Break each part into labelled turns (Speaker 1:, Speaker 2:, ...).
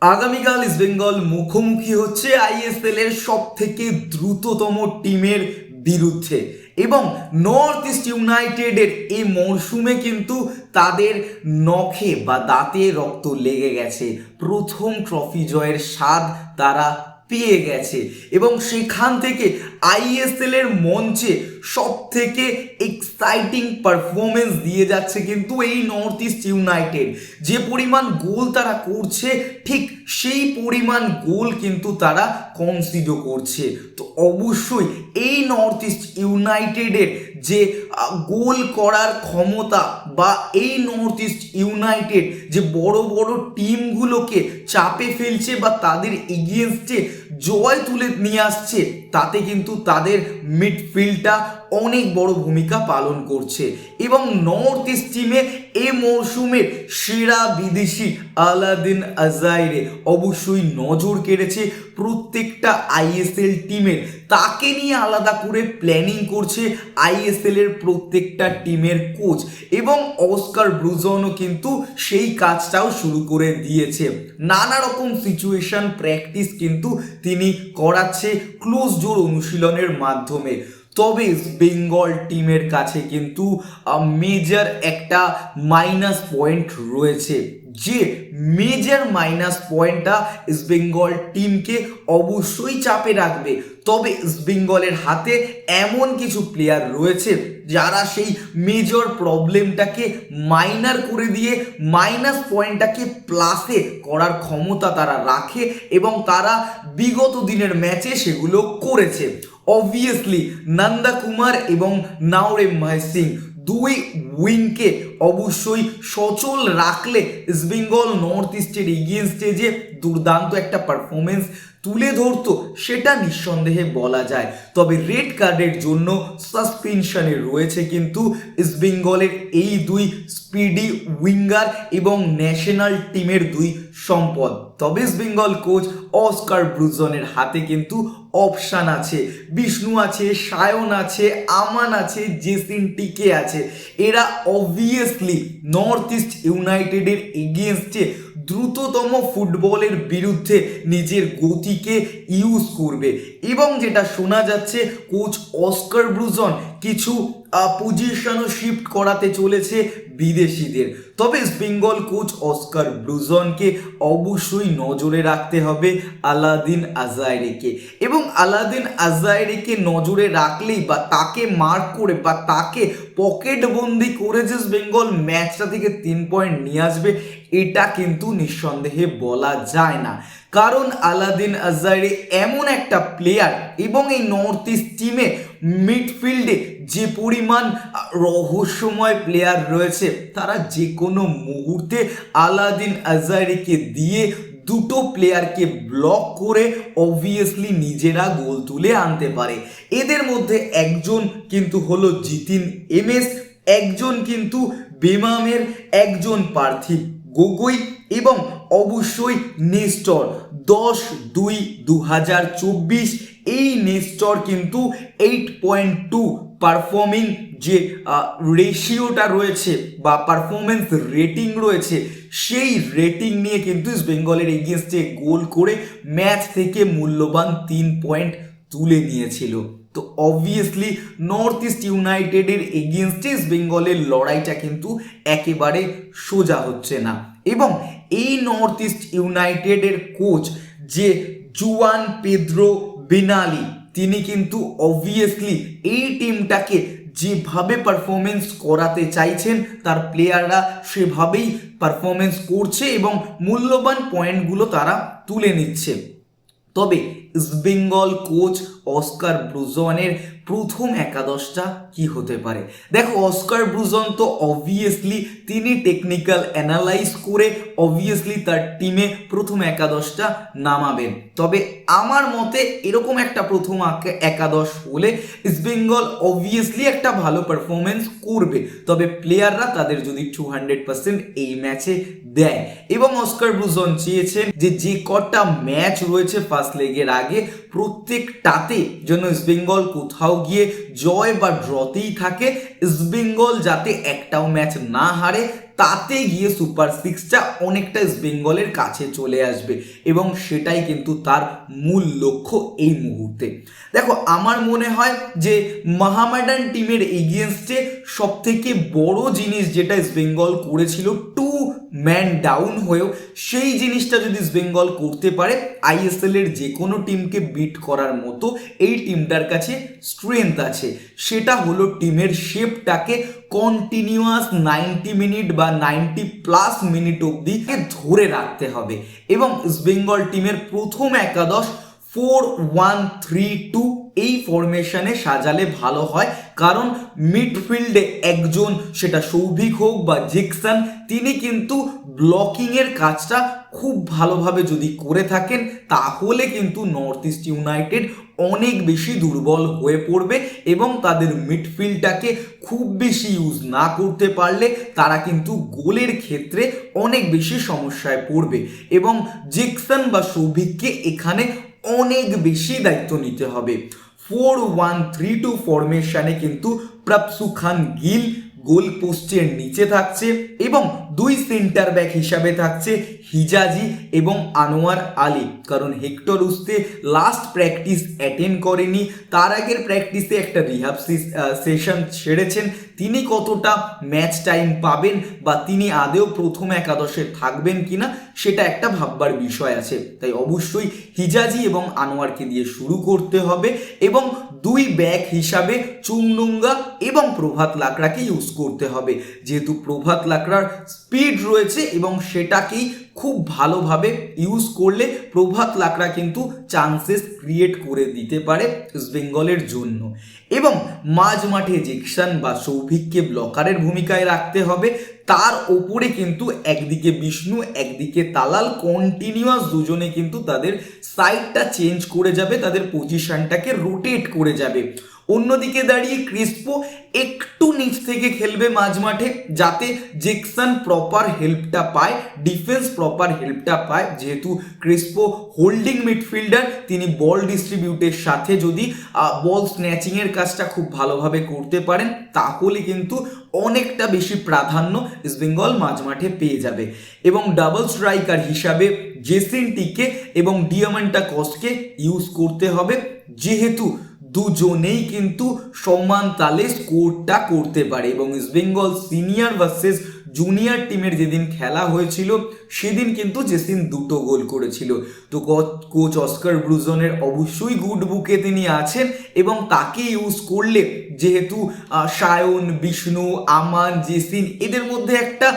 Speaker 1: আগামীকাল ইস্ট বেঙ্গল মুখোমুখি হচ্ছে আইএসএল এর সব থেকে দ্রুততম টিমের বিরুদ্ধে। এবং নর্থ ইস্ট ইউনাইটেডের এই মরশুমে কিন্তু তাদের নখে বা দাঁতে রক্ত লেগে গেছে। প্রথম ট্রফি জয়ের স্বাদ তারা পেয়ে গেছে। এবং সেখান থেকে আইএসএল এর মঞ্চে সব থেকে এক্সাইটিং পারফরমেন্স দিয়ে যাচ্ছে কিন্তু এই নর্থ ইস্ট ইউনাইটেড যে পরিমাণ গোল তারা করছে, ঠিক সেই পরিমাণ গোল কিন্তু তারা কনসিডার করছে। তো অবশ্যই এই নর্থ ইস্ট ইউনাইটেডের যে গোল করার ক্ষমতা বা এই নর্থ ইস্ট ইউনাইটেড যে বড় বড় টিমগুলোকে চাপে ফেলছে বা তাদের এগেনস্টে জয় তুলে নিয়ে আসছে, তাতে কিন্তু তাদের মিডফিল্ডটা অনেক বড় ভূমিকা পালন করছে। এবং নর্থ ইস্ট টিমে এ মরশুমের সেরা বিদেশি আলাদিন আজাইরে অবশ্যই নজর কেড়েছে প্রত্যেকটা আইএসএল টিমের। তাকে নিয়ে আলাদা করে প্ল্যানিং করছে আইএসএল এর প্রত্যেকটা টিমের কোচ এবং অস্কার ব্রুজনও কিন্তু সেই কাজটাও শুরু করে দিয়েছে। নানা রকম সিচুয়েশন প্র্যাকটিস কিন্তু তিনি করাচ্ছে ক্লোজ জোর অনুশীলনের মাধ্যমে। তবে বেঙ্গল টিমের কাছে কিন্তু মেজর একটা মাইনাস পয়েন্ট রয়েছে। যে মেজর মাইনাস পয়েন্টটা ইস্ট বেঙ্গল টিমকে অবশ্যই চাপে রাখবে। তবে ইস্ট বেঙ্গলের হাতে এমন কিছু প্লেয়ার রয়েছে যারা সেই মেজর প্রবলেমটাকে মাইনার করে দিয়ে মাইনাস পয়েন্টটাকে প্লাসে করার ক্ষমতা তারা রাখে এবং তারা বিগত দিনের ম্যাচে সেগুলো করেছে। অবভিয়াসলি নন্দা কুমার এবং নাওরে মহেশ সিং দুই উইংকে অবশ্যই সচল রাখলে ইস্টবেঙ্গল নর্থ ইস্টের এগেনস্টে যে দুর্দান্ত একটা পারফরমেন্স তুলে ধরতো, সেটা নিঃসন্দেহে বলা যায়। তবে রেড কার্ডের জন্য সাসপেনশনে রয়েছে কিন্তু ইস্টবেঙ্গলের এই দুই স্পিডি উইঙ্গার এবং ন্যাশনাল টিমের দুই সম্পদ। তবে ইস্ট বেঙ্গল কোচ অস্কার ব্রুজনের হাতে কিন্তু অপশান আছে। বিষ্ণু আছে সায়ন আছে আমান আছে জেসিন টিকে আছে। এরা অবভিয়াসলি নর্থ ইস্ট ইউনাইটেডের এগেনস্টে দ্রুততম ফুটবলের বিরুদ্ধে নিজের গতিকে ইউজ করবে। এবং যেটা শোনা যাচ্ছে কোচ অস্কার ব্রুজন কিছু পজিশনও শিফট করাতে চলেছে বিদেশিদের। তবে বেঙ্গল কোচ অস্কার ব্রুজনকে অবশ্যই নজরে রাখতে হবে আলাদিন আজাইরিকে। এবং আলাদিন আজাইরিকে নজরে রাখলেই বা তাকে মার্ক করে বা তাকে পকেটবন্দি করে যে বেঙ্গল ম্যাচটা থেকে তিন পয়েন্ট নিয়ে আসবে। এটা কিন্তু নিঃসন্দেহে বলা যায় না। কারণ আলাদিন আজাইরি এমন একটা প্লেয়ার এবং এই নর্থ ইস্ট টিমে মিডফিল্ডে যে পরিমাণ রহস্যময় প্লেয়ার রয়েছে, তারা যে কোনো মুহূর্তে আলাদিন আজাইরিকে দিয়ে দুটো প্লেয়ারকে ব্লক করে অবভিয়াসলি নিজেরা গোল তুলে আনতে পারে। এদের মধ্যে একজন কিন্তু হলো জিতিন এমএস একজন কিন্তু বেমামের, একজন পার্থিব। গগৈ এবং অবশ্যই নেস্টর। দশ দুই দু হাজার চব্বিশ এই নেস্টর কিন্তু এইট পয়েন্ট টু পারফর্মিং যে রেশিওটা রয়েছে বা পারফরমেন্স রেটিং রয়েছে, সেই রেটিং নিয়ে কিন্তু ইস্ট বেঙ্গলের এগেনস্টে গোল করে ম্যাচ থেকে মূল্যবান তিন পয়েন্ট তুলে নিয়েছিল। তো অবভিয়াসলি নর্থ ইস্ট ইউনাইটেডের এগেনস্টে ইস্ট বেঙ্গলের লড়াইটা কিন্তু একেবারে সোজা হচ্ছে না। এবং এই নর্থ ইস্ট ইউনাইটেডের কোচ যে জুয়ান পেদ্রো বেনালি, তিনি কিন্তু অবভিয়াসলি এই টিমটাকে যেভাবে পারফরমেন্স করাতে চাইছেন, তার প্লেয়াররা সেভাবেই পারফরমেন্স করছে এবং মূল্যবান পয়েন্টগুলো তারা তুলে নিচ্ছে। তবে ইস্টবেঙ্গল কোচ অস্কার ব্রুজনের প্রথম একাদশটা কি হতে পারে? দেখো, অস্কার ব্রুজন তো অবভিয়াসলি তিনি টেকনিক্যাল অ্যানালাইজ করে অবভিয়াসলি তার টিমে প্রথম একাদশটা নামাবেন। তবে আমার মতে এরকম একটা প্রথম একাদশ হলে ইস্টবেঙ্গল অবভিয়াসলি একটা ভালো পারফরমেন্স করবে। তবে প্লেয়াররা তাদের যদি টু হান্ড্রেড পার্সেন্ট এই ম্যাচে দেয়। এবং অস্কার ব্রুজন চেয়েছেন যে যে কটা ম্যাচ রয়েছে ফার্স্ট লেগের আগে প্রত্যেকটাতে যেন ইস্টবেঙ্গল কোথাও গিয়ে জয় বা ড্রতেই থাকে। ইস্টবেঙ্গল যাতে একটাও ম্যাচ না হারে, তাতে গিয়ে সুপার সিক্সটা অনেকটা ইস্ট বেঙ্গলের কাছে চলে আসবে এবং সেটাই কিন্তু তার মূল লক্ষ্য এই মুহূর্তে। দেখো, আমার মনে হয় যে মাহামেডান টিমের এগেনস্টে সব থেকে বড় জিনিস যেটা ইস্ট বেঙ্গল করেছিল, টু ম্যান ডাউন হয়েও সেই জিনিসটা যদি ইস্ট বেঙ্গল করতে পারে আইএসএল এর যে কোনো টিমকে বিট করার মতো এই টিমটার কাছে স্ট্রেংথ আছে। সেটা হলো টিমের শেপটাকে কন্টিনিউয়াস নাইনটি মিনিট বা নাইনটি প্লাস মিনিট অবধি ধরে রাখতে হবে। এবং ইস্ট বেঙ্গল টিমের প্রথম একাদশ ফোর ওয়ান থ্রি টু এই ফরমেশনে সাজালে ভালো হয়। কারণ মিডফিল্ডে একজন, সেটা সৌভিক হোক বা জিকসন, তিনি কিন্তু ব্লকিংয়ের কাজটা খুব ভালোভাবে যদি করে থাকেন, তাহলে কিন্তু নর্থ ইস্ট ইউনাইটেড অনেক বেশি দুর্বল হয়ে পড়বে এবং তাদের মিডফিল্ডটাকে খুব বেশি ইউজ না করতে পারলে তারা কিন্তু গোলের ক্ষেত্রে অনেক বেশি সমস্যায় পড়বে। এবং জিকসন বা সৌভিককে এখানে অনেক বেশি দায়িত্ব নিতে হবে। ফোর ওয়ান থ্রি টু ফরমেশনে কিন্তু প্রাপসু খান গিল গোল পোস্টের নিচে থাকছে এবং দুই সেন্টার ব্যাক হিসাবে থাকছে হিজাজি এবং আনোয়ার আলী। কারণ Hector Yuste last practice attend করেনি, তার আগের প্র্যাকটিসে একটা রিহাব সেশন ছেড়েছেন। তিনি কতটা ম্যাচ টাইম পাবেন বা তিনি আদেও প্রথম একাদশে থাকবেন কিনা, সেটা একটা ভাববার বিষয় আছে। তাই অবশ্যই হিজাজি এবং আনোয়ারকে দিয়ে শুরু করতে হবে এবং দুই ব্যাক হিসাবে চুংডুঙ্গা এবং প্রভাত লাকড়াকে ইউজ করতে হবে। যেহেতু প্রভাত লাকড়ার স্পিড রয়েছে এবং সেটাকেই খুব ভালোভাবে ইউজ করলে প্রভাত লাকড়া কিন্তু চান্সেস ক্রিয়েট করে দিতে পারে ইস্ট বেঙ্গলের জন্য। এবং মাঝ মাঠে জেকশন বা সৌভিককে ব্লকারের ভূমিকায় রাখতে হবে। তার ওপরে কিন্তু একদিকে বিষ্ণু, একদিকে তালাল কন্টিনিউয়াস দুজনে কিন্তু তাদের সাইডটা চেঞ্জ করে যাবে, তাদের পজিশনটাকে রোটেট করে যাবে। অন্যদিকে দাঁড়িয়ে ক্রিস্পো একটু নিচ থেকে খেলবে মাঝ মাঠে যাতে জেকসন প্রপার হেল্পটা পায় ডিফেন্স প্রপার হেল্পটা পায়। যেহেতু ক্রিস্পো হোল্ডিং মিডফিল্ডার তিনি বল ডিস্ট্রিবিউটের সাথে যদি বল স্ন্যাচিংয়ের কাজটা খুব ভালোভাবে করতে পারেন, তাহলে কিন্তু অনেকটা বেশি প্রাধান্য ইস্ট বেঙ্গল মাঝ মাঠে পেয়ে যাবে। এবং ডাবল স্ট্রাইকার হিসাবে জেসিনটিকে এবং ডিয়ামান্টা কস্টকে ইউজ করতে হবে। যেহেতু দুজনেই কিন্তু সম্মান তালে স্কোরটা করতে পারে এবং East Bengal senior versus junior টিমের যেদিন খেলা হয়েছিল, সেদিন কিন্তু জেসিন দুটো গোল করেছিল। তো কোচ অস্কার ব্রুজনের অবশ্যই গুড বুকে তিনি আছেন এবং তাকে ইউজ করলে যেহেতু সায়ন, বিষ্ণু, আমান, জেসিন, এদের মধ্যে একটা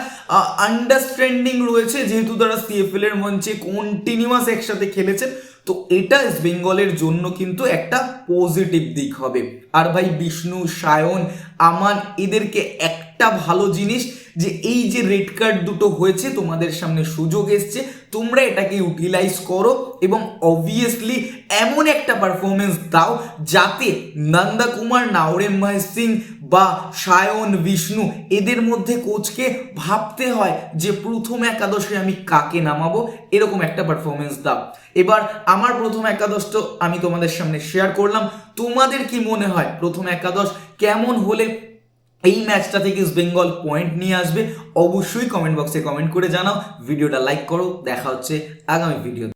Speaker 1: আন্ডারস্ট্যান্ডিং রয়েছে যেহেতু তারা সিএফএল এর মঞ্চে কন্টিনিউয়াস একসাথে খেলেছেন। তো এটা ইস্ট বেঙ্গলের জন্য কিন্তু একটা পজিটিভ দিক হবে। আর ভাই বিষ্ণু, সায়ন, আমান, এদেরকে একটা ভালো জিনিস যে এই যে রেড কার্ড দুটো হয়েছে, তোমাদের সামনে সুযোগ এসছে, তোমরা এটাকে ইউটিলাইজ করো এবং অবভিয়াসলি এমন একটা পারফরমেন্স দাও যাতে নন্দা কুমার, নাওরেম মহেশ সিং বা সায়ন, বিষ্ণু এদের মধ্যে কোচকে ভাবতে হয় যে প্রথম একাদশে আমি কাকে নামাবো, এরকম একটা পারফরমেন্স দাও। এবার আমার প্রথম একাদশ তো আমি তোমাদের সামনে শেয়ার করলাম। তোমাদের কি মনে হয়? প্রথম একাদশ কেমন হলে এই ম্যাচটা থেকে ইস্ট বেঙ্গল পয়েন্ট নিয়ে আসবে। অবশ্যই কমেন্ট বক্সে কমেন্ট করে জানাও। ভিডিওটা লাইক করো। দেখা হচ্ছে আগামী ভিডিও